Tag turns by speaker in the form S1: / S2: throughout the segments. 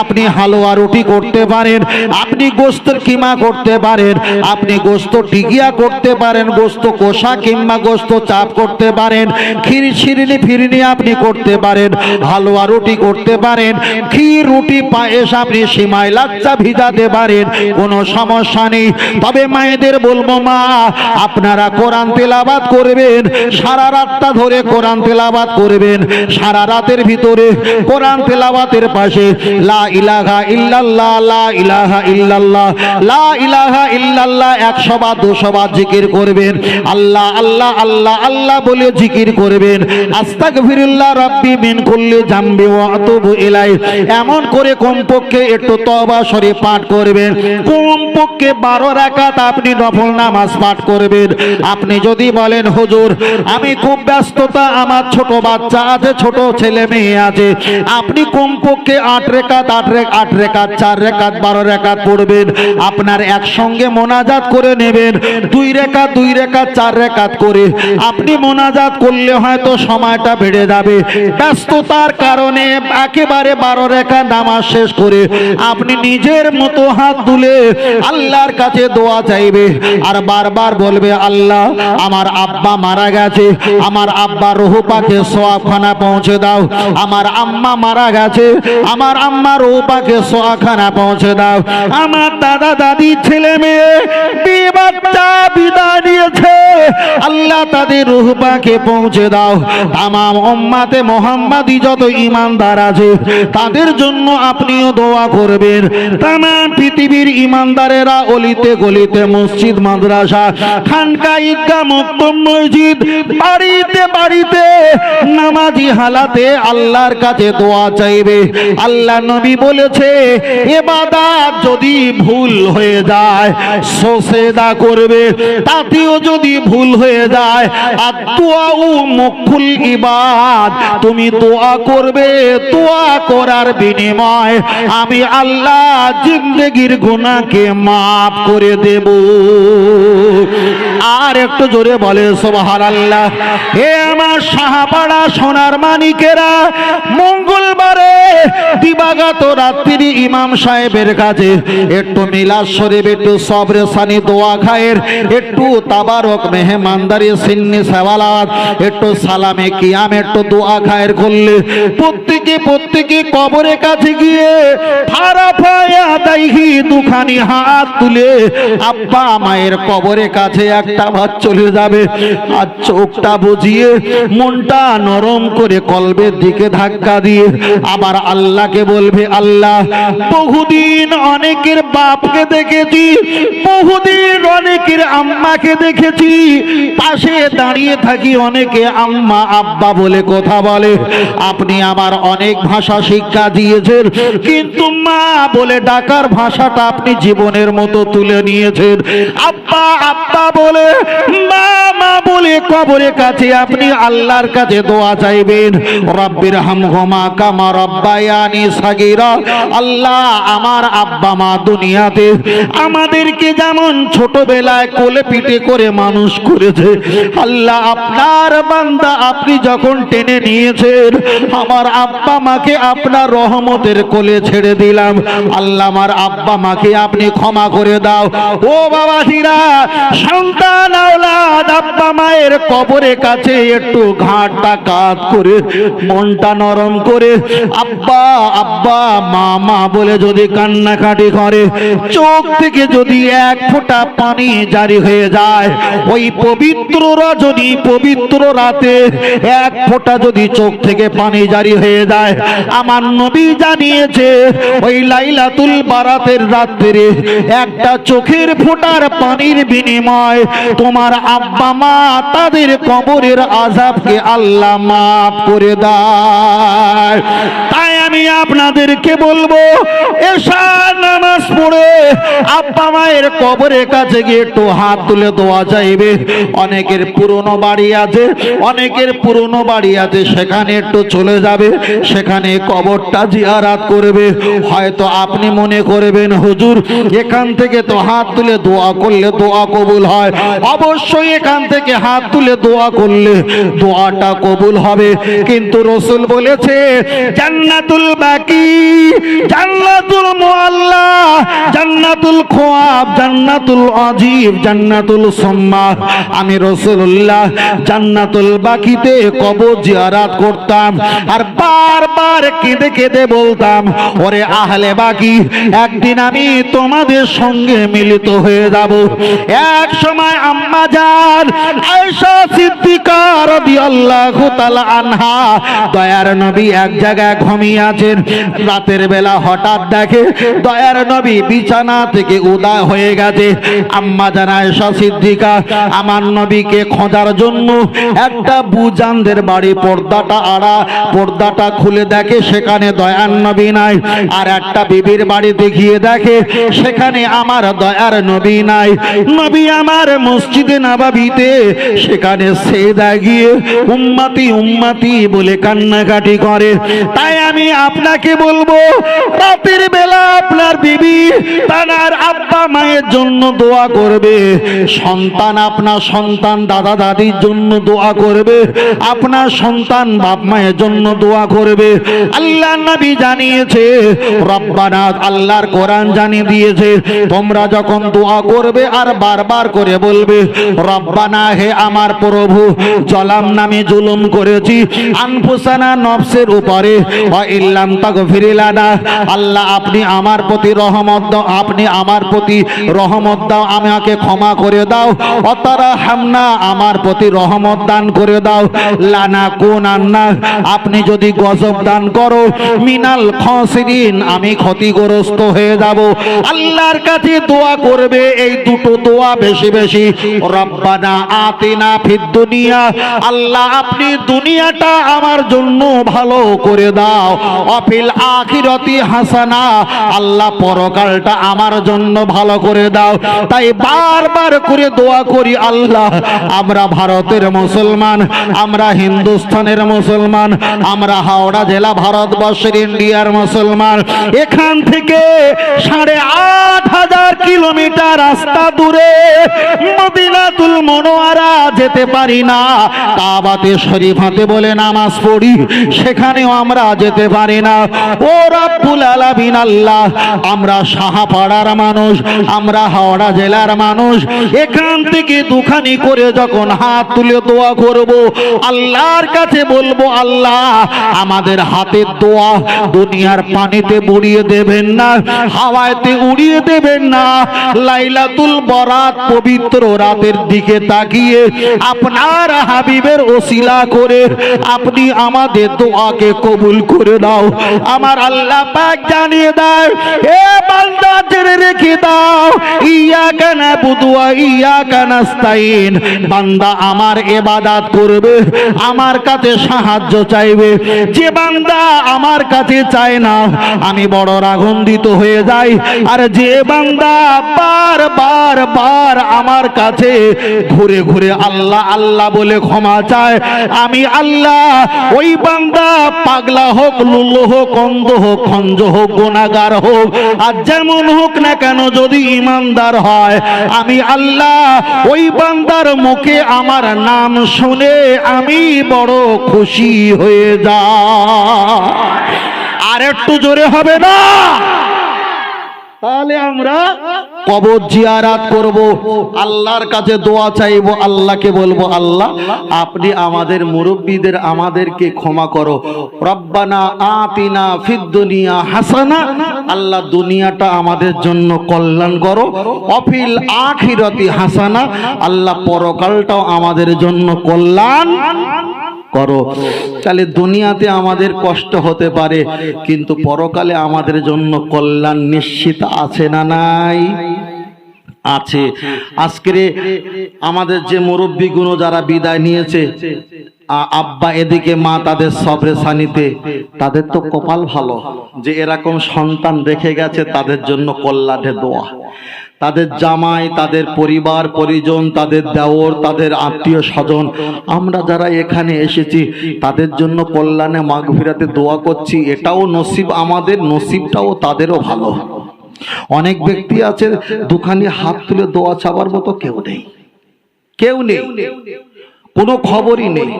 S1: আপনি হালুয়া রুটি করতে পারেন, আপনি গোস্তের কিমা করতে পারেন, আপনি গোস্ত টিকিয়া করতে পারেন, গোস্ত কষা কিংবা গোস্ত চাপ করতে পারেন, ক্ষীর শিরিনি ফিরিনি আপনি করতে পারেন, হালুয়া রুটি করতে পারেন, ক্ষীর রুটি পায়েস আপনি সীমায় লাচ্চা ভিজাতে পারেন, কোনো সমস্যা নেই। তবে মায়েদের বলব, মা, আপনারা কোরআন তেলাবাদ করবেন, সারা রাতটা ধরে কোরআন তেলাবাদ করবেন, সারা রাতের ভিতরে কোরআন তেলাবাতের পাশে লা ইলাহা ইল্লাল্লাহ, লা ইলাহা ইল্লাল্লাহ, লা ইলাহা ইল্লাল্লাহ একশো বার দুশো জিকির করবেন। আল্লাহ আল্লাহ আল্লাহ আল্লাহ বলে জিকির করবেন। রাব্বি মিন এমন করে কমপক্ষে একটু পাঠ করবেন। কমপক্ষে 12 রাকাত আপনি নফল নামাজ পাঠ করবেন। আপনি যদি বলেন, হুজুর, আমি খুব ব্যস্ততা, আমার ছোট বাচ্চা আছে, ছোট ছেলে মেয়ে আছে। আপনি কমপক্ষে আট রেখাত আট রেখ আট রেখাত, চার রেখাত, বারো রেখাত পড়বেন। আপনার একসঙ্গে মোনাজাত করে নেবেন। দুই রেখা দুই রেখা চার রেখাত করে। আপনি মোনাজাত করলে হয়তো সময়টা বেড়ে যাবে। ব্যস্ততার কারণে একেবারে বারো রেখা নামাজ শেষ করে আপনি নিজের মতো হাত তুলে আল্লাহর কাছে দোয়া চাইবে। আর বারবার বলবে, আল্লাহ, আমার আব্বা মারা গেছে। আমার আব্বা রুহু পাকে সোয়াবখানা পৌঁছে দাও। আমার আম্মা মারা গেছে। আমার আম্মা রুহু পাকে সোয়াখানা পৌঁছে দাও। আমার দাদা দাদি, ছেলে মেয়ে বাচ্চা বিদায় নিয়েছে। আল্লাহ তাদের রুহ পাকে পৌঁছে দাও। তামাম উম্মাতে মোহাম্মদী যত ইমানদার আছে, তাদের জন্য আপনিও দোয়া করবেন। তামাম পৃথিবীর ইমানদারেরা অলিতে গলিতে মসজিদ, মাদ্রাসা, খানকা, ঈদগাহ, মক্তব, মসজিদ, বাড়িতে বাড়িতে নামাজি হালাতে আল্লাহর কাছে দোয়া চাইবে। আল্লাহ নবী বলেছে, এবাদাত যদি ভুল হয়ে যায়, সোসেদা করবে, তাতেও যদি ভুল হয়ে যায়। আর দোয়াও মুখুল ইবাদ, তুমি দোয়া করবে, দোয়া করার বিনিময় আমি আল্লাহ জিন্দগির গুনাহকে মাফ করে দেব। আর একটু জোরে বলে সোবাহার আল্লাহ হে আমার সাহাপাড়া সোনার মানিকেরা, মঙ্গলবারে দিবাগত রাত্রি ইমাম সাহেবের কাছে একটু মিলাদ শরীফ, একটু সবরে সানি দোয়া খায়ের একটু তাবারক মেহমানদারি, সিন্নি সেওয়ালাত, একটু সালামে কিয়াম, একটু দোয়া খায়ের করলে প্রত্যেকে প্রত্যেকে কবরের কাছে গিয়ে ফারা ফায়া দাইহি দুখানি হাত তুলে আব্বা মায়ের কবরের কাছে একটা ভাত চলে যাবে। আর চোখটা বুঝিয়ে মনটা নরম করে কলবের দিকে ধাক্কা দিয়ে আবার আল্লাহকে বলবে আল্লাহ, বহুদিন অনেকের বাপকে দেখেছি, বহুদিন অনেকের আম্মাকে দেখেছি। পাশে দাঁড়িয়ে থাকি অনেকে আম্মা, আব্বা বলে কথা বলে। আপনি আমার অনেক ভাষা শিক্ষা দিয়েছেন, কিন্তু মা বলে ডাকার ভাষাটা আপনি জীবনের মতো তুলে নিয়েছেন। আব্বা আব্বা বলে, মা মা বলে কবরের কাছে, আপনি আল্লাহর কাছে দোয়া চাইবেন। রব্বির হামহুমা কামা রব্বায়ানি সাগীরা। আল্লাহ আমার আব্বা মা দুনিয়াতে আমাদেরকে যেমন ছোটবেলায় কোলে পিঠে করে মানুষ করেছে, আল্লাহ আপনার বান্দা আপনি যখন টেনে নিয়েছেন, আমার আব্বা মাকে আপনার রহমতের কোলে ছেড়ে দিলাম। আল্লাহ আমার আব্বা মাকে আপনি ক্ষমা করে দাও। ও বাবাজিরা সন্তান আব্বা মায়ের কবরের কাছে একটু ঘাটটা কাত করে, মনটা নরম করে, আব্বা আব্বা মা মা বলে যদি কান্নাকাটি করে, চোখ থেকে যদি এক ফোঁটা পানি জারি হয়ে যায়, ওই পবিত্র রজনী পবিত্র রাতে এক ফোঁটা যদি চোখ থেকে পানি জারি হয়ে যায়, আমার নবী জানিয়েছে, ওই লাইলাতুল বারাতের রাত্রে একটা চোখের ফোঁটার পানির বিনিময় তোমার আব্বা মা তাদের কবরের আজাবকে আল্লাহ মাফ করে দেয়। তাই আমি আপনাদেরকে বলব এসা নামাজ পড়ে আব্বা মায়ের কবরের কাছে গিয়ে একটু হাত তুলে দোয়া চাইবে। অনেকের পুরনো বাড়ি আছে, অনেকের পুরনো বাড়ি আছে, সেখানে একটু চলে যাবে, সেখানে কবরটা জিয়ারাত করবে। হয়তো আপনি মনে করবেন, হুজুর, এখান থেকে তো হাত তুলে দোয়া করলে দোয়া কবুল হয়। অবশ্যই এখান থেকে হাত তুলে দোয়া করলে দোয়াটা কবুল হবে। কিন্তু রসুল বলেছে, জান্নাতুল বাকি, জান্নাতুল মুআল্লা, জান্নাতুল খোয়াব, জান্নাতুল আজিব, জান্নাতুল সম্মা আমি রসুল্লাহ জান্নাতুল বাকিতে কবর জিয়ারাত করতাম আর বারবার কেঁদে কেঁদে বলতাম, ওরে আহলে বাকি, একদিন আমি তোমাদের সঙ্গে মিলিত হয়ে যাব। এক সময় আম্মা যান আনহা, দয়ার নবী এক জায়গায় রাতের বেলা হঠাৎ দেখে দয়ার নবী বিছানা থেকে উদা হয়ে গেছে। আম্মা সিদ্দিকা, আমার নবীকে খোঁজার জন্য একটা বুজানদের বাড়ি পর্দাটা আড়া, পর্দাটা খুলে দেখে সেখানে দয়ার নবী নাই। আর একটা বিবির বাড়িতে গিয়ে দেখে সেখানে আমার দয়ার নবী নাই। নবী আমার মসজিদে নাবাবিতে সেখানে সে গিয়ে উম্মাতি উম্মাতি বলে কান্নাকাটি করে। তাই আমি আপনাকে বলব, রাতের বেলা আপনার বিবি তার আব্বা মায়ের জন্য দোয়া করবে। সন্তান আপনার সন্তান দাদা দাদির জন্য দোয়া করবে। আপনার সন্তান বাপ মায়ের জন্য দোয়া করবে। আল্লাহ নবী জানিয়েছে, রব্বানা, আল্লাহর কোরআন জানিয়ে দিয়েছে, তোমরা যখন দোয়া করবে আর বারবার করে বলবে, রব্বানা, হে আমার প্রভু, জলাম নামে জুলুম করেছি। আনফুসানা নফসের উপরে। ইল্লাম তাগফিরিলানা আল্লাহ, আপনি আমার প্রতি রহমত দাও, আপনি আমার প্রতি রহমত দাও, আমাকে ক্ষমা করে দাও। অতারা হামনা আমার প্রতি রহমত দান করে দাও। লানা কোন আন্না আপনি যদি গজব দান করো, মিনাল খসিরিন, আমি ক্ষতিগ্রস্ত হয়ে যাব। আল্লাহর কাছে দোয়া করবে, এই দুটো দোয়া বেশি বেশি। রব্বানা আতিনা ফিদ দুনিয়া। আল্লাহ, আপনি দুনিয়াটা আমার জন্য ভালো করে দাও। অফিল আখিরতি হাসানা, আল্লাহ পরকালটা আমার জন্য ভালো করে দাও। তাই বারবার করে দোয়া করি আল্লাহ, আমরা ভারতের মুসলমান, আমরা হিন্দুস্তানের মুসলমান, আমরা হাওড়া জেলা ভারতবর্ষের ইন্ডিয়ার মুসলমান। এখান থেকে সাড়ে আট হাজার কিলোমিটার রাস্তা দূরে মদিনাতুল মনোয়ারা যেতে পারি না। কাবাতে শরীফ হাতে বলে নামাজ পড়ি, সেখানেও আমরা যেতে পারি না। ও রাব্বুল আলামিন আল্লাহ, আমরা সাহাপাড়ার মানুষ, আমরা হাওড়া জেলার মানুষ, এখান থেকে দুখানি করে যখন হাত তুলে দোয়া করব, আল্লাহর কাছে বলব, আল্লাহ, আমাদের হাতের দোয়া দুনিয়ার পানিতে বুড়িয়ে দেবেন না, হাওয়াতে উড়িয়ে দেবেন না। লাইলাতুল বরাত পবিত্র রাতের দিকে তাকিয়ে আপনার হাবিবের ওসিলা করে আপনি আমাদের দোয়াকে কবুল করে দাও আমার আল্লাহ পাক জানিয়ে দাও এ বান্দা জেনে রেখে দাও ইয়া কানা বুদুয়া ইয়া কানাস্তাইন বান্দা আমার এবাদাত করবে, আমার কাছে সাহায্য চাইবে। যে বান্দা আমার কাছে চায় না, আমি বড় রাগন্দিত হয়ে যাই। আর যে বান্দা বার বার বার আমার কাছে ঘুরে ঘুরে আল্লাহ আল্লাহ বলে ক্ষমা চায়। আমি আল্লাহ, ওই বান্দা পাগলা হোক, লুল্লো হোক, অন্ধ হোক, খঞ্জ হোক গোনাগার হোক, আর যেমন হোক না কেন যদি ইমানদার হয়, আমি আল্লাহ, ওই বান্দার মুখে আমার নাম শুনে আমি বড় খুশি হয়ে যা আর একটু জোরে হবে না? তাহলে আমরা কবর জিয়ারাত করব। আল্লাহর কাছে দোয়া চাইব, আল্লাহকে বলব, আল্লাহ, আপনি আমাদের মুরব্বীদের আমাদেরকে ক্ষমা করো। রব্বানা আতিনা ফিদ দুনিয়া হাসানা। আল্লাহ দুনিয়াটা আমাদের জন্য কল্যাণ করো। অফিল আখিরতি হাসানা। আল্লাহ পরকালটাও আমাদের জন্য কল্যাণ। করো। তাহলে দুনিয়াতে আমাদের কষ্ট হতে পারে, কিন্তু পরকালে আমাদের জন্য কল্যাণ নিশ্চিত আছে না নাই? আছে। আজকের আমাদের যে মুরব্বী মুরব্বীগুলো যারা বিদায় নিয়েছে আব্বা এদিকে, মা তাদের সবরে সানিতে, তাদের তো কপাল ভালো যে এরকম সন্তান রেখে গেছে, তাদের জন্য কল্যাণে দোয়া। তাদের জামাই, তাদের পরিবার, পরিজন, তাদের দেওর, তাদের আত্মীয় স্বজন। আমরা যারা এখানে এসেছি, তাদের জন্য কল্যাণে মাঘ ফিরাতে দোয়া করছি। এটাও নসিব আমাদের, নসিবটাও তাদেরও ভালো। অনেক ব্যক্তি আছে, দুখানি হাত তুলে দোয়া চাবার মতো কেউ নেই। কেউ নেই। কোনো খবরই নেই।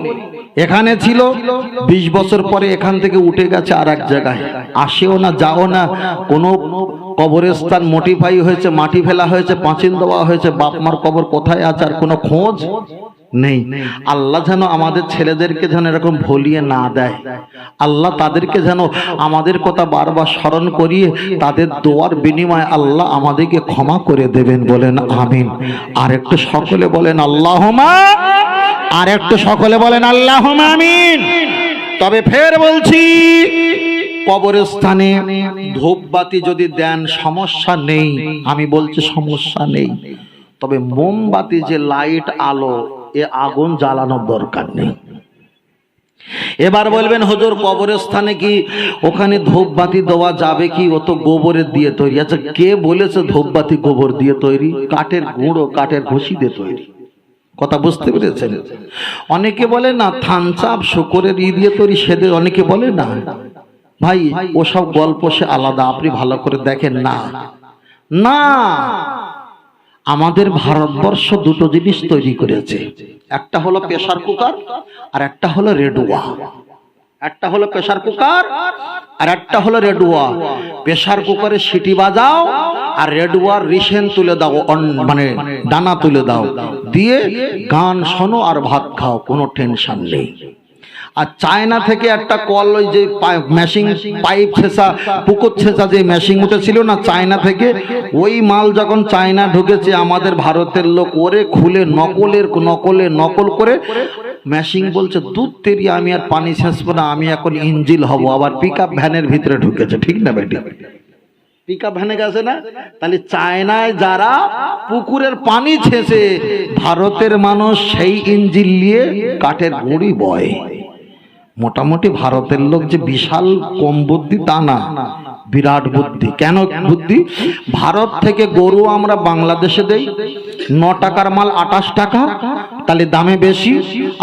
S1: এখানে ছিল, বিশ বছর পরে এখান থেকে উঠে গেছে আর এক জায়গায়। আসেও না, যাও না। কোনো কবরস্থান মোটিফাই হয়েছে, মাটি ফেলা হয়েছে, পাঁচিল দেওয়া হয়েছে বাপমার কবর কোথায় আছে আর কোনো খোঁজ নেই। আল্লাহ যেন আমাদের ছেলেদেরকে যেন এরকম ভুলিয়ে না দেয়। আল্লাহ তাদেরকে যেন আমাদের কথা বারবার স্মরণ করিয়ে তাদের দোয়ার বিনিময়ে আল্লাহ আমাদেরকে ক্ষমা করে দেবেন বলেন, আমিন। আর একটু সকলে বলেন আল্লাহমা আর একটু সকলে বলেন আল্লাহ আমিন। তবে ফের বলছি, কবরস্থানে ধূপবাতি যদি দেন, সমস্যা নেই। আমি বলছি, সমস্যা নেই। তবে মোমবাতি যে লাইট, আলো, এ আগুন জ্বালানোর দরকার নেই। এবার বলবেন, হুজুর, কবরস্থানে কি ওখানে ধূপবাতি দেওয়া যাবে কি? ও তো গোবরের দিয়ে তৈরি। আচ্ছা কে বলেছে ধূপবাতি গোবর দিয়ে তৈরি? কাঠের গুঁড়ো, কাঠের ঘষি দিয়ে তৈরি। কথা বুঝতে পেরেছেন? অনেকে বলে, না থানচাপ শুকরের ই দিয়ে তৈরি সেদের। অনেকে বলে, না। ভাই, ওসব গল্প সে আলাদা, আপনি ভালো করে দেখেন না। না! আমাদের ভারতবর্ষ দুটো জিনিস তৈরি করেছে। একটা হলো প্রেশার কুকার আর একটা হলো রেডুয়া একটা হলো প্রেসার কুকার আর একটা হলো রেডুয়া প্রেসার কুকারে সিটি বাজাও আর রেডুয়ার রিসেন তুলে দাও মানে ডানা তুলে দাও। দিয়ে গান শোনো আর ভাত খাও, কোনো টেনশন নেই। আর চায়না থেকে একটা কল ওই যে মেশিং পাইপ ছেঁচা পুকুর ছেঁচা যে মেশিং উঠেছিল না চায়না থেকে, ওই মাল যখন চায়না ঢুকেছে, আমাদের ভারতের লোক ওরে খুলে নকলের নকলে নকল করে মেশিং বলছে দুধ তেরি আমি আর পানি ছেঁচবো না আমি এখন ইঞ্জিল হব। আবার পিক ভ্যানের ভিতরে ঢুকেছে ঠিক না বেটি? পিক ভ্যানে গেছে না? তাহলে চায়নায় যারা পুকুরের পানি ছেঁচে ভারতের মানুষ সেই ইঞ্জিল নিয়ে কাঠের গুঁড়ি বয়। মোটামুটি ভারতের লোক যে বিশাল কম বুদ্ধি তা না বিরাট বুদ্ধি। কেন বুদ্ধি? ভারত থেকে গরু আমরা বাংলাদেশে দেই ন টাকার মাল আটাশ টাকা তাহলে দামে বেশি,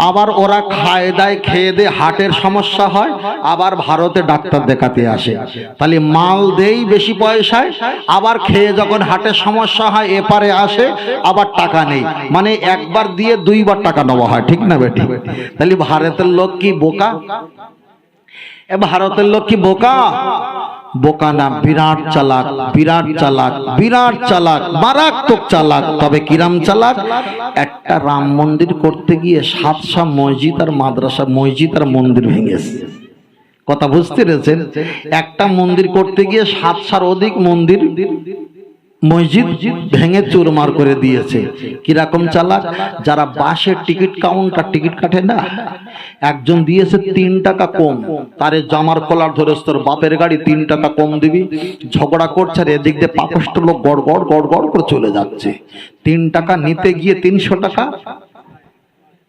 S1: আবার ওরা খায় দায় খেয়ে দে হাটের সমস্যা হয়, আবার ভারতে ডাক্তার দেখাতে আসে। তাহলে মাল দেই বেশি পয়সায়, আবার খেয়ে যখন হাটের সমস্যা হয়, এপারে আসে, আবার টাকা নেই। মানে একবার দিয়ে দুইবার টাকা নেওয়া হয়, ঠিক না বেটি? তাহলে ভারতের লোক কি বোকা? এ ভারতের লোক কি বোকা। বোকা না, বিরাট চালাক বিরাট চালাক বিরাট চালাক, মারাত্মক চালাক। তবে কিরাম চালাক? একটা রাম মন্দির করতে গিয়ে সাতশা মসজিদ আর মাদ্রাসা মসজিদ আর মন্দির ভেঙেছে। কথা বুঝতে পেরেছেন? একটা মন্দির করতে গিয়ে সাতশার অধিক মন্দির মসজিদ ভেঙে চুরমার করে দিয়েছে। কীরকম চালাক? যারা বাসের টিকিট কাউন্টার টিকিট কাটে না। একজন দিয়েছে তিন টাকা কম। তারে জামার কলার ধরে তোর বাপের গাড়ি তিন টাকা কম দিবি। ঝগড়া করছে আর এদিক দিয়ে পাপষ্ট লোক গড় গড় গড় গড় করে চলে যাচ্ছে। তিন টাকা নিতে গিয়ে তিনশো টাকা।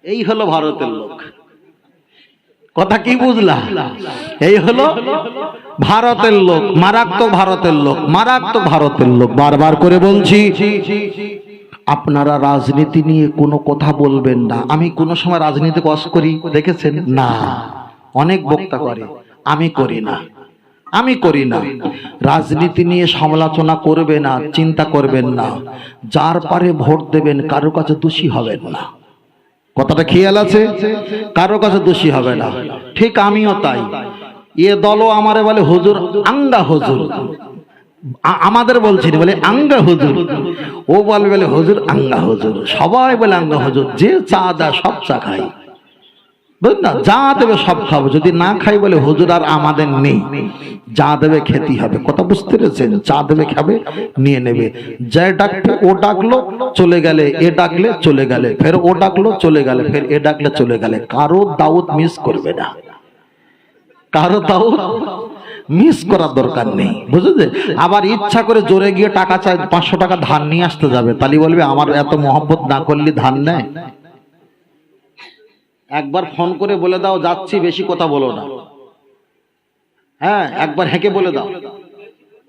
S1: এই হলো ভারতের লোক। কথা কি বুঝলা? এই হলো ভারতের লোক, মারাত্মক ভারতের লোক, মারাত্মক ভারতের লোক। বারবার করে বলছি, আপনারা রাজনীতি নিয়ে কোনো কথা বলবেন না। আমি কোনো সময় রাজনীতি কস করি, দেখেছেন? না। অনেক বক্তা করে। আমি করি না। আমি করি না। রাজনীতি নিয়ে সমালোচনা করবে না, চিন্তা করবেন না। যার পারে ভোট দেবেন, কারও কাছে দোষী হবেন না। কথাটা খেয়াল আছে? কারও কাছে দোষী হবে না। ঠিক আমিও তাই। এ দলও আমারে বলে, হুজুর, আঙ্গা হুজুর। আমাদের বলছি বলে, আঙ্গা হুজুর। ও বলে বলে হুজুর, আঙ্গা হুজুর। সবাই বলে, আঙ্গা হুজুর। যে চা দা সব চা খাই বুঝলেন না? যা দেবে সব খাব। যদি না খাই বলে, হুজুর, আর আমাদের নেই। যা দেবে খেতে হবে। কথা বুঝতে পেরেছেন? যা দেবে খাবে, নিয়ে নেবে। যে ডাকবে ও ডাকলো, চলে গেলে, এ ডাকলে, চলে গেলে। ফের ও ডাকলো, চলে গেলে। ফের এ ডাকলে, চলে গেলে। কারও দাউদ মিস করবে না। কারও দাউদ মিস করার দরকার নেই। বুঝেছে আবার ইচ্ছা করে জোরে গিয়ে টাকা চাই পাঁচশো টাকা ধান নিয়ে আসতে যাবে। তালি বলবে, আমার এত মহব্বত না করলে ধান নেয়? একবার ফোন করে বলে দাও, যাচ্ছি, বেশি কথা বলো না। হ্যাঁ একবার হেঁকে বলে দাও।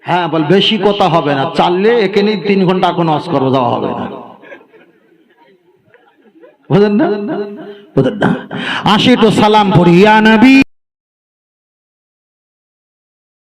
S1: হ্যাঁ বল, বেশি কথা হবে না। চাললে একে তিন ঘণ্টা এখন অস করব, যাওয়া হবে না। বুঝলেন না? বুঝলেন না? আসি তো সালাম পড়ি, ইয়া নবী।